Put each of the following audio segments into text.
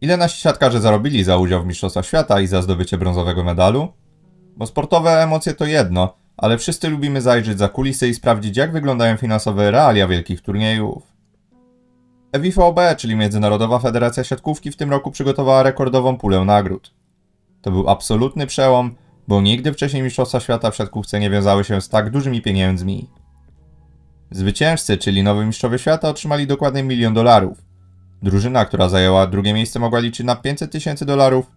Ile nasi siatkarze zarobili za udział w Mistrzostwach Świata i za zdobycie brązowego medalu? Bo sportowe emocje to jedno, ale wszyscy lubimy zajrzeć za kulisy i sprawdzić, jak wyglądają finansowe realia wielkich turniejów. EWVB, czyli Międzynarodowa Federacja Siatkówki, w tym roku przygotowała rekordową pulę nagród. To był absolutny przełom, bo nigdy wcześniej Mistrzostwa Świata w siatkówce nie wiązały się z tak dużymi pieniędzmi. Zwycięzcy, czyli nowi mistrzowie świata, otrzymali dokładnie milion dolarów. Drużyna, która zajęła drugie miejsce, mogła liczyć na 500 tysięcy dolarów,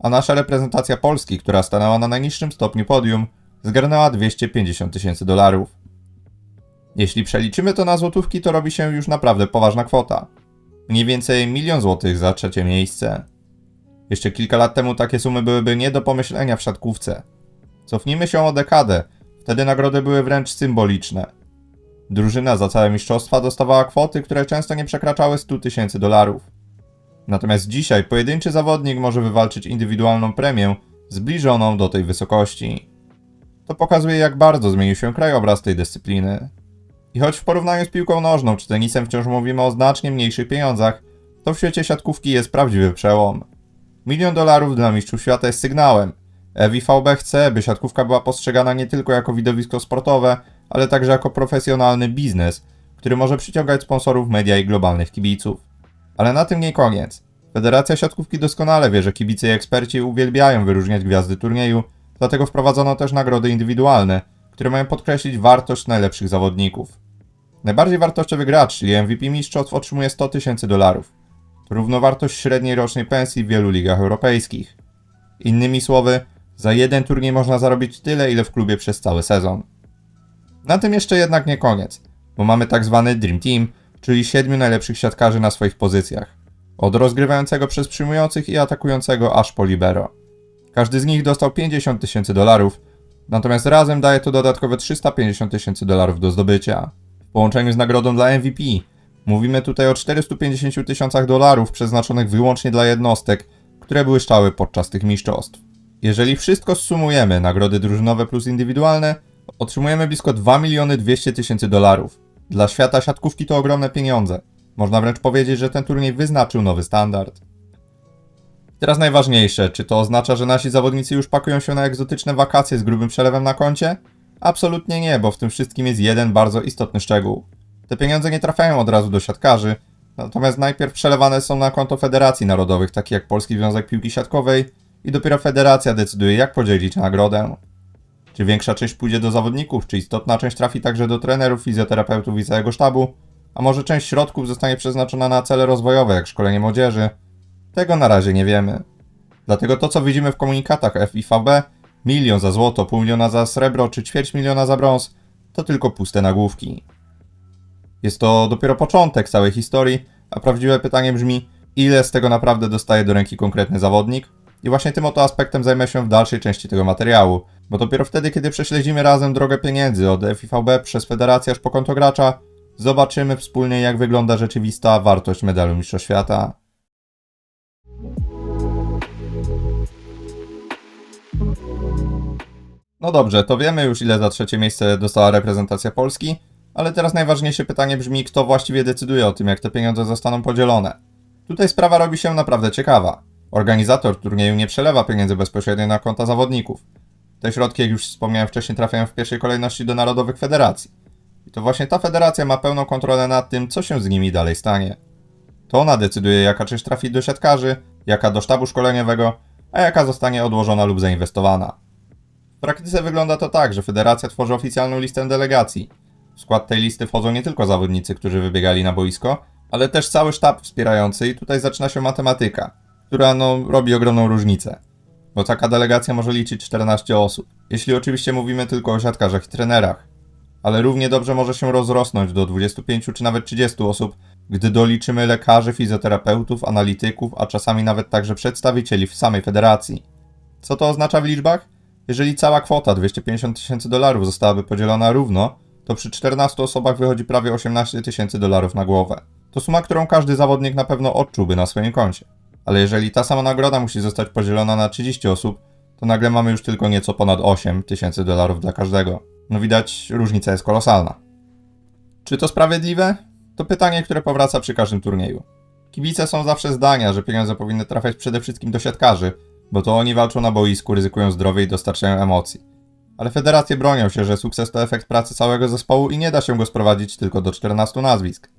a nasza reprezentacja Polski, która stanęła na najniższym stopniu podium, zgarnęła 250 tysięcy dolarów. Jeśli przeliczymy to na złotówki, to robi się już naprawdę poważna kwota. Mniej więcej milion złotych za trzecie miejsce. Jeszcze kilka lat temu takie sumy byłyby nie do pomyślenia w siatkówce. Cofnijmy się o dekadę, wtedy nagrody były wręcz symboliczne. Drużyna za całe mistrzostwa dostawała kwoty, które często nie przekraczały 100 tysięcy dolarów. Natomiast dzisiaj pojedynczy zawodnik może wywalczyć indywidualną premię zbliżoną do tej wysokości. To pokazuje, jak bardzo zmienił się krajobraz tej dyscypliny. I choć w porównaniu z piłką nożną czy tenisem wciąż mówimy o znacznie mniejszych pieniądzach, to w świecie siatkówki jest prawdziwy przełom. Milion dolarów dla mistrzów świata jest sygnałem. EWVB chce, by siatkówka była postrzegana nie tylko jako widowisko sportowe, ale także jako profesjonalny biznes, który może przyciągać sponsorów media i globalnych kibiców. Ale na tym nie koniec. Federacja Siatkówki doskonale wie, że kibice i eksperci uwielbiają wyróżniać gwiazdy turnieju, dlatego wprowadzono też nagrody indywidualne, które mają podkreślić wartość najlepszych zawodników. Najbardziej wartościowy gracz, czyli MVP mistrzostw, otrzymuje 100 tysięcy dolarów. To równowartość średniej rocznej pensji w wielu ligach europejskich. Innymi słowy, za jeden turniej można zarobić tyle, ile w klubie przez cały sezon. Na tym jeszcze jednak nie koniec, bo mamy tak zwany Dream Team, czyli siedmiu najlepszych siatkarzy na swoich pozycjach. Od rozgrywającego przez przyjmujących i atakującego aż po libero. Każdy z nich dostał 50 tysięcy dolarów, natomiast razem daje to dodatkowe 350 tysięcy dolarów do zdobycia. W połączeniu z nagrodą dla MVP mówimy tutaj o 450 tysiącach dolarów przeznaczonych wyłącznie dla jednostek, które błyszczały podczas tych mistrzostw. Jeżeli wszystko zsumujemy, nagrody drużynowe plus indywidualne, otrzymujemy blisko 2 miliony 200 tysięcy dolarów. Dla świata siatkówki to ogromne pieniądze. Można wręcz powiedzieć, że ten turniej wyznaczył nowy standard. Teraz najważniejsze, czy to oznacza, że nasi zawodnicy już pakują się na egzotyczne wakacje z grubym przelewem na koncie? Absolutnie nie, bo w tym wszystkim jest jeden bardzo istotny szczegół. Te pieniądze nie trafiają od razu do siatkarzy, natomiast najpierw przelewane są na konto federacji narodowych, takich jak Polski Związek Piłki Siatkowej i dopiero federacja decyduje, jak podzielić nagrodę. Czy większa część pójdzie do zawodników, czy istotna część trafi także do trenerów, fizjoterapeutów i całego sztabu, a może część środków zostanie przeznaczona na cele rozwojowe, jak szkolenie młodzieży? Tego na razie nie wiemy. Dlatego to, co widzimy w komunikatach FIVB, milion za złoto, pół miliona za srebro czy ćwierć miliona za brąz, to tylko puste nagłówki. Jest to dopiero początek całej historii, a prawdziwe pytanie brzmi, ile z tego naprawdę dostaje do ręki konkretny zawodnik? I właśnie tym oto aspektem zajmę się w dalszej części tego materiału, bo dopiero wtedy, kiedy prześledzimy razem drogę pieniędzy od FIVB przez federację aż po konto gracza, zobaczymy wspólnie jak wygląda rzeczywista wartość medalu Mistrza Świata. No dobrze, to wiemy już ile za trzecie miejsce dostała reprezentacja Polski, ale teraz najważniejsze pytanie brzmi, kto właściwie decyduje o tym, jak te pieniądze zostaną podzielone. Tutaj sprawa robi się naprawdę ciekawa. Organizator turnieju nie przelewa pieniędzy bezpośrednio na konta zawodników. Te środki, jak już wspomniałem wcześniej, trafiają w pierwszej kolejności do narodowych federacji. I to właśnie ta federacja ma pełną kontrolę nad tym, co się z nimi dalej stanie. To ona decyduje, jaka część trafi do siatkarzy, jaka do sztabu szkoleniowego, a jaka zostanie odłożona lub zainwestowana. W praktyce wygląda to tak, że federacja tworzy oficjalną listę delegacji. W skład tej listy wchodzą nie tylko zawodnicy, którzy wybiegali na boisko, ale też cały sztab wspierający i tutaj zaczyna się matematyka, która no robi ogromną różnicę. Bo taka delegacja może liczyć 14 osób. Jeśli oczywiście mówimy tylko o siatkarzach i trenerach. Ale równie dobrze może się rozrosnąć do 25 czy nawet 30 osób, gdy doliczymy lekarzy, fizjoterapeutów, analityków, a czasami nawet także przedstawicieli w samej federacji. Co to oznacza w liczbach? Jeżeli cała kwota 250 tysięcy dolarów zostałaby podzielona równo, to przy 14 osobach wychodzi prawie 18 tysięcy dolarów na głowę. To suma, którą każdy zawodnik na pewno odczułby na swoim koncie. Ale jeżeli ta sama nagroda musi zostać podzielona na 30 osób, to nagle mamy już tylko nieco ponad 8 tysięcy dolarów dla każdego. No widać, różnica jest kolosalna. Czy to sprawiedliwe? To pytanie, które powraca przy każdym turnieju. Kibice są zawsze zdania, że pieniądze powinny trafiać przede wszystkim do siatkarzy, bo to oni walczą na boisku, ryzykują zdrowie i dostarczają emocji. Ale federacje bronią się, że sukces to efekt pracy całego zespołu i nie da się go sprowadzić tylko do 14 nazwisk.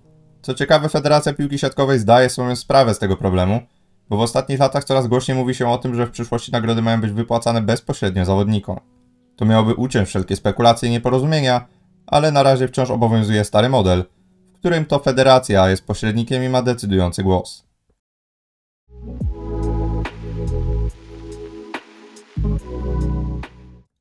Co ciekawe, Federacja Piłki Siatkowej zdaje sobie sprawę z tego problemu, bo w ostatnich latach coraz głośniej mówi się o tym, że w przyszłości nagrody mają być wypłacane bezpośrednio zawodnikom. To miałoby uciąć wszelkie spekulacje i nieporozumienia, ale na razie wciąż obowiązuje stary model, w którym to federacja jest pośrednikiem i ma decydujący głos.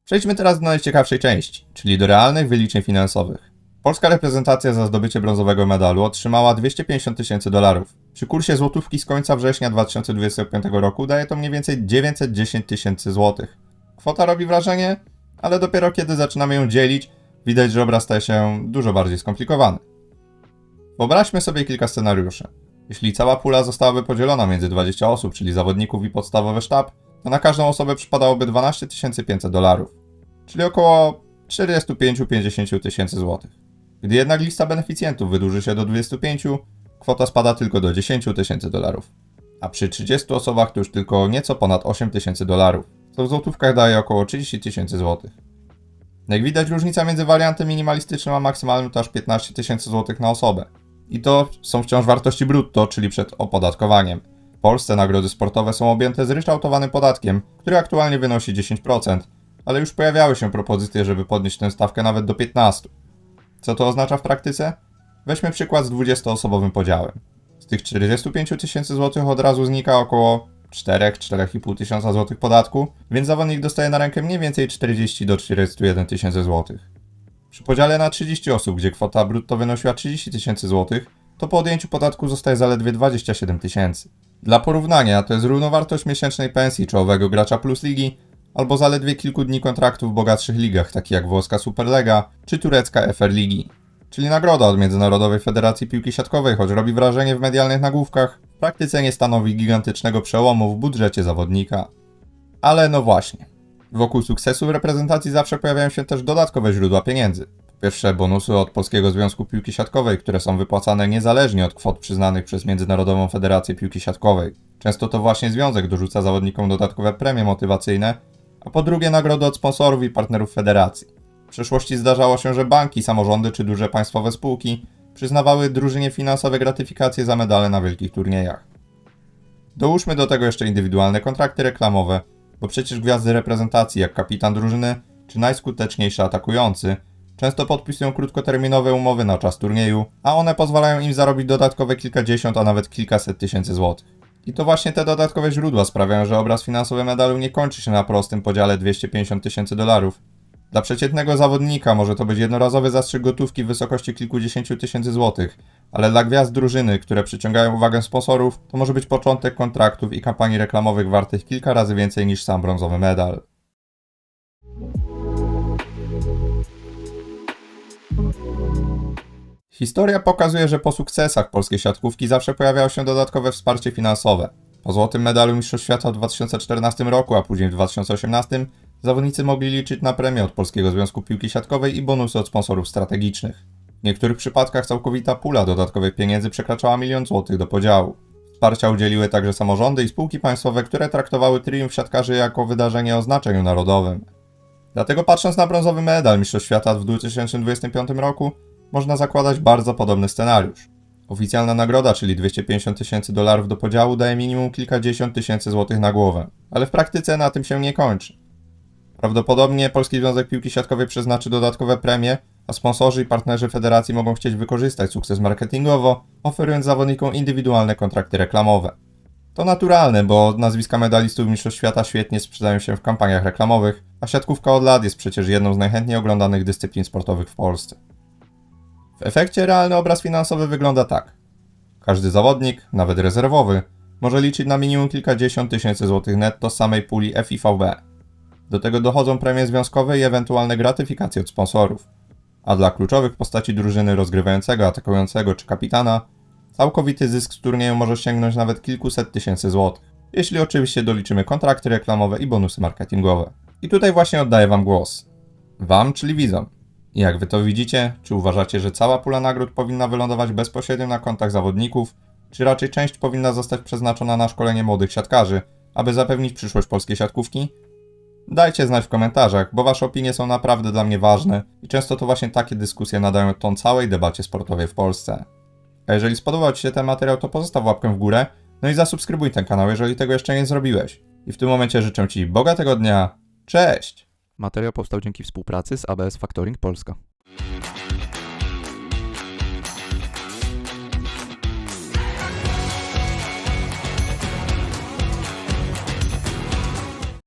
Przejdźmy teraz do najciekawszej części, czyli do realnych wyliczeń finansowych. Polska reprezentacja za zdobycie brązowego medalu otrzymała 250 tysięcy dolarów. Przy kursie złotówki z końca września 2025 roku daje to mniej więcej 910 tysięcy złotych. Kwota robi wrażenie, ale dopiero kiedy zaczynamy ją dzielić, widać, że obraz staje się dużo bardziej skomplikowany. Wyobraźmy sobie kilka scenariuszy. Jeśli cała pula zostałaby podzielona między 20 osób, czyli zawodników i podstawowy sztab, to na każdą osobę przypadałoby 12 500 dolarów, czyli około 45-50 tysięcy złotych. Gdy jednak lista beneficjentów wydłuży się do 25, kwota spada tylko do 10 tysięcy dolarów, a przy 30 osobach to już tylko nieco ponad 8 tysięcy dolarów, co w złotówkach daje około 30 tysięcy złotych. Jak widać, różnica między wariantem minimalistycznym a maksymalnym to aż 15 tysięcy złotych na osobę. I to są wciąż wartości brutto, czyli przed opodatkowaniem. W Polsce nagrody sportowe są objęte zryczałtowanym podatkiem, który aktualnie wynosi 10%, ale już pojawiały się propozycje, żeby podnieść tę stawkę nawet do 15%. Co to oznacza w praktyce? Weźmy przykład z 20-osobowym podziałem. Z tych 45 tysięcy złotych od razu znika około 4-4,5 tysiąca złotych podatku, więc zawodnik dostaje na rękę mniej więcej 40 do 41 tysięcy złotych. Przy podziale na 30 osób, gdzie kwota brutto wynosiła 30 tysięcy złotych, to po odjęciu podatku zostaje zaledwie 27 tysięcy. Dla porównania, to jest równowartość miesięcznej pensji czołowego gracza Plus Ligi albo zaledwie kilku dni kontraktu w bogatszych ligach, takich jak włoska Superlega czy turecka FR Ligi. Czyli nagroda od Międzynarodowej Federacji Piłki Siatkowej, choć robi wrażenie w medialnych nagłówkach, w praktyce nie stanowi gigantycznego przełomu w budżecie zawodnika. Ale no właśnie. Wokół sukcesu reprezentacji zawsze pojawiają się też dodatkowe źródła pieniędzy. Po pierwsze bonusy od Polskiego Związku Piłki Siatkowej, które są wypłacane niezależnie od kwot przyznanych przez Międzynarodową Federację Piłki Siatkowej. Często to właśnie związek dorzuca zawodnikom dodatkowe premie motywacyjne, a po drugie nagrody od sponsorów i partnerów federacji. Przeszłości zdarzało się, że banki, samorządy czy duże państwowe spółki przyznawały drużynie finansowe gratyfikacje za medale na wielkich turniejach. Dołóżmy do tego jeszcze indywidualne kontrakty reklamowe, bo przecież gwiazdy reprezentacji jak kapitan drużyny czy najskuteczniejszy atakujący często podpisują krótkoterminowe umowy na czas turnieju, a one pozwalają im zarobić dodatkowe kilkadziesiąt, a nawet kilkaset tysięcy złotych. I to właśnie te dodatkowe źródła sprawiają, że obraz finansowy medalu nie kończy się na prostym podziale 250 tysięcy dolarów. Dla przeciętnego zawodnika może to być jednorazowy zastrzyk gotówki w wysokości kilkudziesięciu tysięcy złotych, ale dla gwiazd drużyny, które przyciągają uwagę sponsorów, to może być początek kontraktów i kampanii reklamowych wartych kilka razy więcej niż sam brązowy medal. Historia pokazuje, że po sukcesach polskiej siatkówki zawsze pojawiało się dodatkowe wsparcie finansowe. Po złotym medalu Mistrzostw Świata w 2014 roku, a później w 2018 zawodnicy mogli liczyć na premię od Polskiego Związku Piłki Siatkowej i bonusy od sponsorów strategicznych. W niektórych przypadkach całkowita pula dodatkowych pieniędzy przekraczała milion złotych do podziału. Wsparcia udzieliły także samorządy i spółki państwowe, które traktowały triumf siatkarzy jako wydarzenie o znaczeniu narodowym. Dlatego patrząc na brązowy medal Mistrzostw Świata w 2025 roku, można zakładać bardzo podobny scenariusz. Oficjalna nagroda, czyli 250 tysięcy dolarów do podziału, daje minimum kilkadziesiąt tysięcy złotych na głowę, ale w praktyce na tym się nie kończy. Prawdopodobnie Polski Związek Piłki Siatkowej przeznaczy dodatkowe premie, a sponsorzy i partnerzy federacji mogą chcieć wykorzystać sukces marketingowo, oferując zawodnikom indywidualne kontrakty reklamowe. To naturalne, bo nazwiska medalistów Mistrzostw Świata świetnie sprzedają się w kampaniach reklamowych, a siatkówka od lat jest przecież jedną z najchętniej oglądanych dyscyplin sportowych w Polsce. W efekcie realny obraz finansowy wygląda tak. Każdy zawodnik, nawet rezerwowy, może liczyć na minimum kilkadziesiąt tysięcy złotych netto z samej puli FIVB. Do tego dochodzą premie związkowe i ewentualne gratyfikacje od sponsorów. A dla kluczowych postaci drużyny rozgrywającego, atakującego czy kapitana, całkowity zysk z turnieju może sięgnąć nawet kilkuset tysięcy złotych. Jeśli oczywiście doliczymy kontrakty reklamowe i bonusy marketingowe. I tutaj właśnie oddaję Wam głos. Wam, czyli widzom. I jak wy to widzicie? Czy uważacie, że cała pula nagród powinna wylądować bezpośrednio na kontach zawodników? czy raczej część powinna zostać przeznaczona na szkolenie młodych siatkarzy, aby zapewnić przyszłość polskiej siatkówki? Dajcie znać w komentarzach, bo wasze opinie są naprawdę dla mnie ważne i często to właśnie takie dyskusje nadają ton całej debacie sportowej w Polsce. A jeżeli spodobał Ci się ten materiał, to pozostaw łapkę w górę, no i zasubskrybuj ten kanał, jeżeli tego jeszcze nie zrobiłeś. I w tym momencie życzę Ci bogatego dnia. Cześć! Materiał powstał dzięki współpracy z ABS Factoring Polska.